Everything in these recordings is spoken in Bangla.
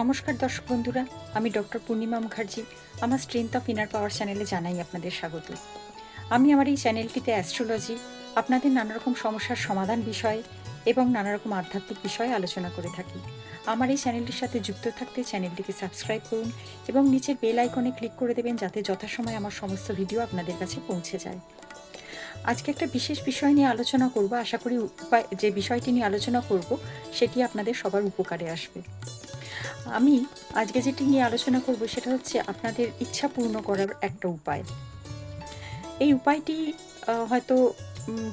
নমস্কার দর্শক বন্ধুরা, আমি ডক্টর পূর্ণিমা মুখার্জি, আমার স্ট্রেংথ অফ ইনার পাওয়ার চ্যানেলে জানাই আপনাদের স্বাগত। আমি আমার এই চ্যানেলটিতে অ্যাস্ট্রোলজি আপনাদের নানা রকম সমস্যার সমাধান বিষয়ে এবং নানা রকম আধ্যাত্মিক বিষয়ে আলোচনা করে থাকি। আমার এই চ্যানেলটির সাথে যুক্ত থাকতে চ্যানেলটিকে সাবস্ক্রাইব করুন এবং নিচের বেল আইকনে ক্লিক করে দেবেন যাতে যথাসময়ে আমার সমস্ত ভিডিও আপনাদের কাছে পৌঁছে যায়। আজকে একটা বিশেষ বিষয় নিয়ে আলোচনা করব, আশা করি উপায় যে বিষয়টি নিয়ে আলোচনা করব, সেটি আপনাদের সবার উপকারে আসবে। আমি আজকে যেটি নিয়ে আলোচনা করব সেটা হচ্ছে আপনাদের ইচ্ছা পূর্ণ করার একটা উপায়। এই উপায়টি হয়তো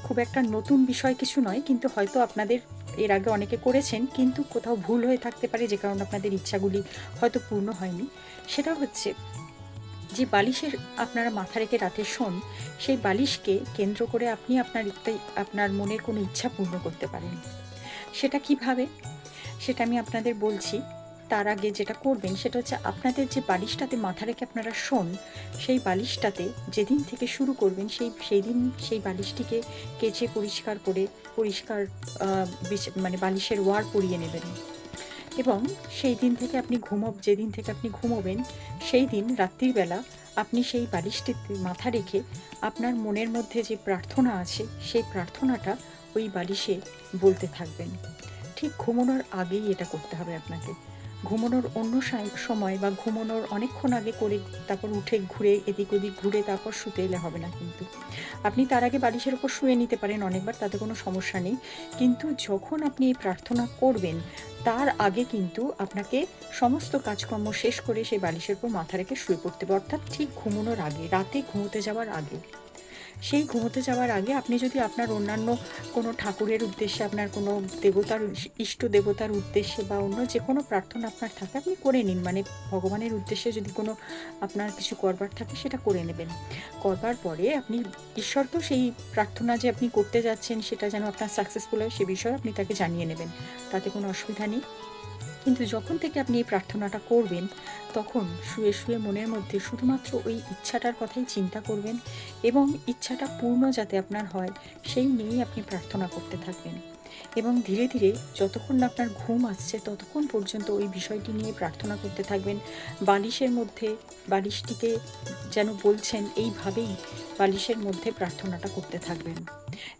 খুব একটা নতুন বিষয় কিছু নয়, কিন্তু হয়তো আপনাদের এর আগে অনেকে করেছেন, কিন্তু কোথাও ভুল হয়ে থাকতে পারে, যে কারণে আপনাদের ইচ্ছাগুলি হয়তো পূর্ণ হয়নি। সেটা হচ্ছে, যে বালিশের আপনারা মাথা রেখে রাতে শোন, সেই বালিশকে কেন্দ্র করে আপনি আপনার আপনার মনের কোনো ইচ্ছা পূর্ণ করতে পারেন। সেটা কীভাবে? সেটা আমি আপনাদের বলছি তার আগে যেটা করবেন সেটা হচ্ছে আপনাদের যে বালিশটাতে মাথা রেখে আপনারা শোন, সেই বালিশটাতে যেদিন থেকে শুরু করবেন সেই সেই দিন সেই বালিশটিকে কেচে পরিষ্কার করে, পরিষ্কার মানে বালিশের ওয়ার পরিয়ে নেবেন। এবং সেই দিন থেকে আপনি ঘুমো যেদিন থেকে আপনি ঘুমোবেন সেই দিন রাত্রিবেলা আপনি সেই বালিশটিতে মাথা রেখে আপনার মনের মধ্যে যে প্রার্থনা আছে, সেই প্রার্থনাটা ওই বালিশে বলতে থাকবেন। ঠিক ঘুমানোর আগেই এটা করতে হবে আপনাকে। ঘুমানোর অন্য সময় বা ঘুমানোর অনেকক্ষণ আগে করে তারপর উঠে ঘুরে এদিক ওদিক ঘুরে তারপর শুতে এলে হবে না কিন্তু। আপনি তার আগে বালিশের ওপর শুয়ে নিতে পারেন অনেকবার, তাতে কোনো সমস্যা নেই। কিন্তু যখন আপনি এই প্রার্থনা করবেন, তার আগে কিন্তু আপনাকে সমস্ত কাজকর্ম শেষ করে সেই বালিশের উপর মাথা রেখে শুয়ে পড়তে হবে। অর্থাৎ ঠিক ঘুমানোর আগে, রাতে ঘুমোতে যাওয়ার আগে। সেই ঘুমোতে যাওয়ার আগে আপনি যদি আপনার অন্যান্য কোনো ঠাকুরের উদ্দেশ্যে, আপনার কোনো দেবতার ইষ্ট দেবতার উদ্দেশ্যে বা অন্য যে কোনো প্রার্থনা আপনার থাকে, আপনি করে নিন। মানে ভগবানের উদ্দেশ্যে যদি কোনো আপনার কিছু করবার থাকে, সেটা করে নেবেন। করবার পরে আপনি ঈশ্বরকেও সেই প্রার্থনা যে আপনি করতে যাচ্ছেন, সেটা যেন আপনার সাকসেসফুল হয়, সে বিষয়ে আপনি তাকে জানিয়ে নেবেন। তাতে কোনো অসুবিধা নেই। কিন্তু যখন থেকে আপনি এই প্রার্থনাটা করবেন, তখন শুয়ে শুয়ে মনের মধ্যে শুধুমাত্র ওই ইচ্ছাটার কথাই চিন্তা করবেন এবং ইচ্ছাটা পূর্ণ যাতে আপনার হয়, সেই নিয়েই আপনি প্রার্থনা করতে থাকবেন। এবং ধীরে ধীরে যতক্ষণ আপনার ঘুম আসছে, ততক্ষণ পর্যন্ত ওই বিষয়টি নিয়ে প্রার্থনা করতে থাকবেন। বালিশের মধ্যে, বালিশটিকে যেন বলছেন, এইভাবেই বালিশের মধ্যে প্রার্থনাটা করতে থাকবেন।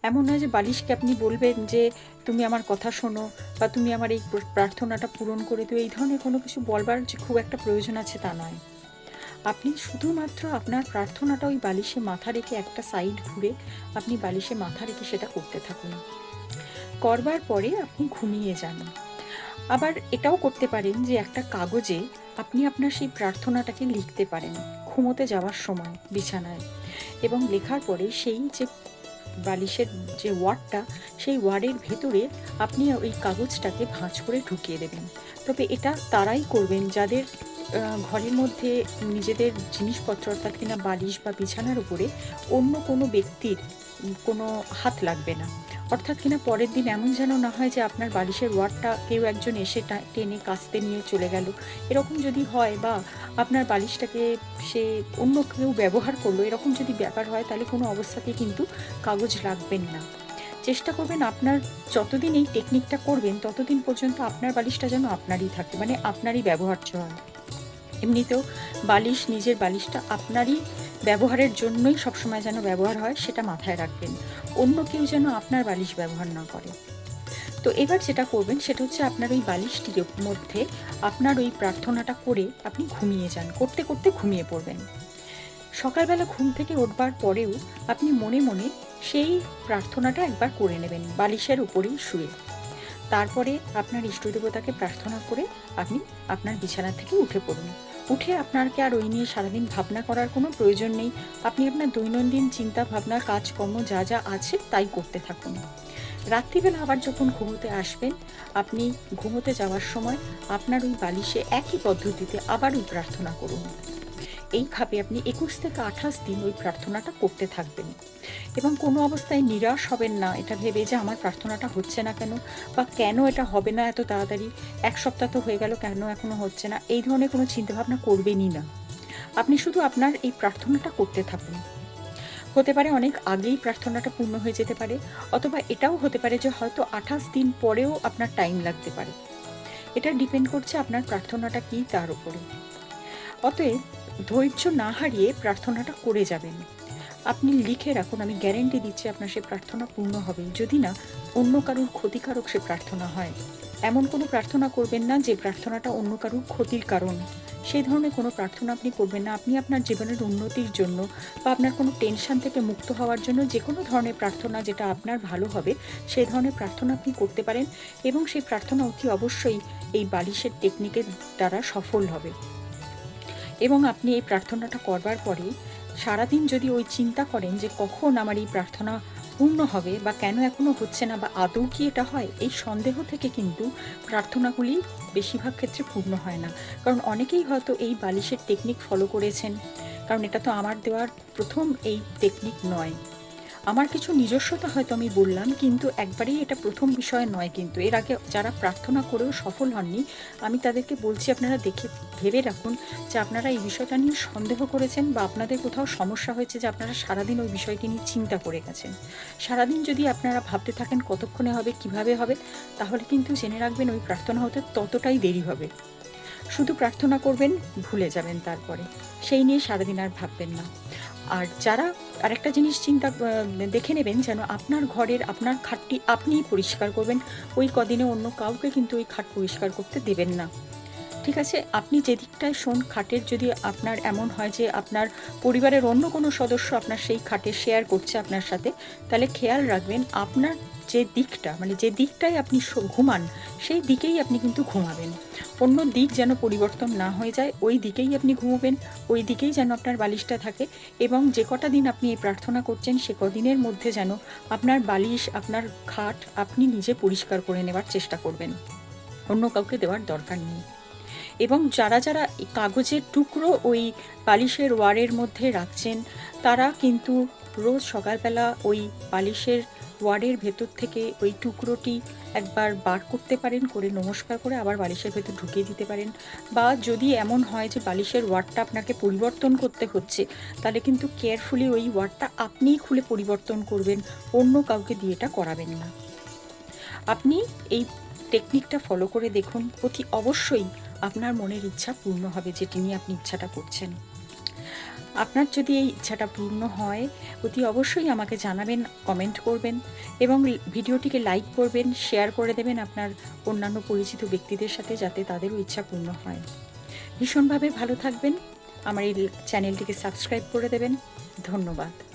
এমন নয় যে বালিশকে আপনি বলবেন যে, তুমি আমার কথা শোনো বা তুমি আমার এই প্রার্থনাটা পূরণ করে দিও। এই ধরনের কোনো কিছু বলবার যে খুব একটা প্রয়োজন আছে তা নয়। আপনি শুধুমাত্র আপনার প্রার্থনাটা ওই বালিশে মাথা রেখে একটা সাইড ঘুরে আপনি বালিশে মাথা রেখে সেটা করতে থাকুন। করবার পরে আপনি ঘুমিয়ে যান। আবার এটাও করতে পারেন যে একটা কাগজে আপনি আপনার সেই প্রার্থনাটাকে লিখতে পারেন ঘুমোতে যাওয়ার সময় বিছানায়। এবং লেখার পরে সেই যে বালিশের যে ওয়ার্ডটা, সেই ওয়ার্ডের ভেতরে আপনি ওই কাগজটাকে ভাঁজ করে ঢুকিয়ে দেবেন। তবে এটা তারাই করবেন যাদের ঘরের মধ্যে নিজেদের জিনিসপত্র অর্থাৎ কিনা বালিশ বা বিছানার উপরে অন্য কোনো ব্যক্তির কোনো হাত লাগবে না। অর্থাৎ কিনা পরের দিন এমন যেন না হয় যে আপনার বালিশের ওয়ার্ডটা কেউ একজন এসে টেনে কাস্তে নিয়ে চলে গেল। এরকম যদি হয় বা আপনার বালিশটাকে সে অন্য কেউ ব্যবহার করল, এরকম যদি ব্যাপার হয়, তাহলে কোনো অবস্থাতেই কিন্তু কাগজ রাখবেন না। চেষ্টা করবেন আপনার যতদিন এই টেকনিকটা করবেন, ততদিন পর্যন্ত আপনার বালিশটা যেন আপনারই থাকে মানে আপনারই ব্যবহার্য হয়। এমনিতেও বালিশ, নিজের বালিশটা আপনারই ব্যবহারের জন্যই সবসময় যেন ব্যবহার হয়, সেটা মাথায় রাখবেন। অন্য কেউ যেন আপনার বালিশ ব্যবহার না করে। তো এবার যেটা করবেন, সেটা হচ্ছে আপনার ওই বালিশটির মধ্যে আপনার ওই প্রার্থনাটা করে আপনি ঘুমিয়ে যান। করতে করতে ঘুমিয়ে পড়বেন। সকালবেলা ঘুম থেকে উঠবার পরেও আপনি মনে মনে সেই প্রার্থনাটা একবার করে নেবেন, বালিশের উপরেই শুয়ে। তারপরে আপনার ইষ্টদেবতাকে প্রার্থনা করে আপনি আপনার বিছানা থেকে উঠে পড়ুন। উঠে আপনাকে আর ওই নিয়ে সারাদিন ভাবনা করার কোনো প্রয়োজন নেই। আপনি আপনার দৈনন্দিন চিন্তা ভাবনা, কাজকর্ম যা যা আছে তাই করতে থাকুন। রাত্রিবেলা আবার যখন ঘুমোতে আসবেন, আপনি ঘুমোতে যাওয়ার সময় আপনার ওই বালিশে একই পদ্ধতিতে আবার প্রার্থনা করুন। এইভাবে আপনি একুশ থেকে আঠাশ দিন ওই প্রার্থনাটা করতে থাকবেন। এবং কোনো অবস্থায় নিরাশ হবেন না, এটা ভেবে যে আমার প্রার্থনাটা হচ্ছে না কেন বা কেন এটা হবে না এত তাড়াতাড়ি? এক সপ্তাহ তো হয়ে গেল, কেন এখনও হচ্ছে না? এই ধরনের কোনো চিন্তাভাবনা করবেনই না। আপনি শুধু আপনার এই প্রার্থনাটা করতে থাকুন। হতে পারে অনেক আগেই প্রার্থনাটা পূর্ণ হয়ে যেতে পারে, অথবা এটাও হতে পারে যে হয়তো আঠাশ দিন পরেও আপনার টাইম লাগতে পারে। এটা ডিপেন্ড করছে আপনার প্রার্থনাটা কী তার উপরে। অতএব ধৈর্য না হারিয়ে প্রার্থনাটা করে যাবেন। আপনি লিখে রাখুন, আমি গ্যারেন্টি দিচ্ছি আপনার সে প্রার্থনা পূর্ণ হবে। যদি না, অন্য কারুর ক্ষতিকারক সে প্রার্থনা হয়। এমন কোনো প্রার্থনা করবেন না যে প্রার্থনাটা অন্য কারুর ক্ষতির কারণ। সেই ধরনের কোনো প্রার্থনা আপনি করবেন না। আপনি আপনার জীবনের উন্নতির জন্য বা আপনার কোনো টেনশন থেকে মুক্ত হওয়ার জন্য যে কোনো ধরনের প্রার্থনা যেটা আপনার ভালো হবে, সেই ধরনের প্রার্থনা আপনি করতে পারেন এবং সেই প্রার্থনা অতি অবশ্যই এই বালিশের টেকনিকের দ্বারা সফল হবে। এবং আপনি এই প্রার্থনাটা করবার পরে সারাদিন যদি ওই চিন্তা করেন যে কখন আমার এই প্রার্থনা পূর্ণ হবে বা কেন এখনও হচ্ছে না বা আদৌ কি এটা হয়, এই সন্দেহ থেকে কিন্তু প্রার্থনাগুলি বেশিরভাগ ক্ষেত্রে পূর্ণ হয় না। কারণ অনেকেই হয়তো এই বালিশের টেকনিক ফলো করেছেন। কারণ এটা তো আমার দেওয়ার প্রথম এই টেকনিক নয়। আমার কিছু নিজস্বতা হয়তো আমি বললাম, কিন্তু একবারেই এটা প্রথম বিষয় নয় কিন্তু। এর আগে যারা প্রার্থনা করেও সফল হননি, আমি তাদেরকে বলছি আপনারা দেখে, ভেবে রাখুন যে আপনারা এই বিষয়টা নিয়ে সন্দেহ করেছেন বা আপনাদের কোথাও সমস্যা হয়েছে যে আপনারা সারাদিন ওই বিষয়টি নিয়ে চিন্তা করে গেছেন। সারাদিন যদি আপনারা ভাবতে থাকেন কতক্ষণে হবে, কীভাবে হবে, তাহলে কিন্তু জেনে রাখবেন ওই প্রার্থনা হতে ততটাই দেরি হবে। শুধু প্রার্থনা করবেন, ভুলে যাবেন তারপরে। সেই নিয়ে সারাদিন আর ভাববেন না। আর যারা আরেকটা জিনিস চিন্তা দেখে নেবেন যেন আপনার ঘরের, আপনার খাটটি আপনিই পরিষ্কার করবেন। ওই কদিনে অন্য কাউকে কিন্তু ওই খাট পরিষ্কার করতে দেবেন না। ঠিক আছে? আপনি যে দিকটায় শোন, খাটের যদি আপনার এমন হয় যে আপনার পরিবারের অন্য কোনো সদস্য আপনার সেই খাটে শেয়ার করছে আপনার সাথে, তাহলে খেয়াল রাখবেন আপনার যে দিকটা মানে যে দিকটায় আপনি ঘুমান, সেই দিকেই আপনি কিন্তু ঘুমাবেন। অন্য দিক যেন পরিবর্তন না হয়ে যায়, ওই দিকেই আপনি ঘুমোবেন, ওই দিকেই যেন আপনার বালিশটা থাকে এবং যে কটা দিন আপনি এই প্রার্থনা করছেন, সে কদিনের মধ্যে যেন আপনার বালিশ, আপনার খাট আপনি নিজে পরিষ্কার করে নেওয়ার চেষ্টা করবেন। অন্য কাউকে দেওয়ার দরকার নেই। এবং যারা যারা কাগজের টুকরো ওই বালিশের ওয়ারের মধ্যে রাখছেন, তারা কিন্তু রোজ সকালবেলা ওই বালিশের ওয়ারের ভেতর থেকে ওই টুকরোটি একবার বার করতে পারেন, করে নমস্কার করে আবার বালিশের ভেতর ঢুকিয়ে দিতে পারেন। বা যদি এমন হয় যে বালিশের ওয়ার্ডটা আপনাকে পরিবর্তন করতে হচ্ছে, তাহলে কিন্তু কেয়ারফুলি ওই ওয়ার্ডটা আপনিই খুলে পরিবর্তন করবেন, অন্য কাউকে দিয়ে এটা করাবেন না। আপনি এই টেকনিকটা ফলো করে দেখুন, অতি অবশ্যই আপনার মনের ইচ্ছা পূর্ণ হবে, যেটি নিয়ে আপনি ইচ্ছাটা করছেন। আপনার যদি এই ইচ্ছাটা পূর্ণ হয়, অতি অবশ্যই আমাকে জানাবেন কমেন্ট করবেন এবং ভিডিওটিকে লাইক করবেন শেয়ার করে দেবেন আপনার অন্যান্য পরিচিত ব্যক্তিদের সাথে যাতে তাদেরও ইচ্ছা পূর্ণ হয়। ভীষণভাবে ভালো থাকবেন। আমার এই চ্যানেলটিকে সাবস্ক্রাইব করে দেবেন। ধন্যবাদ।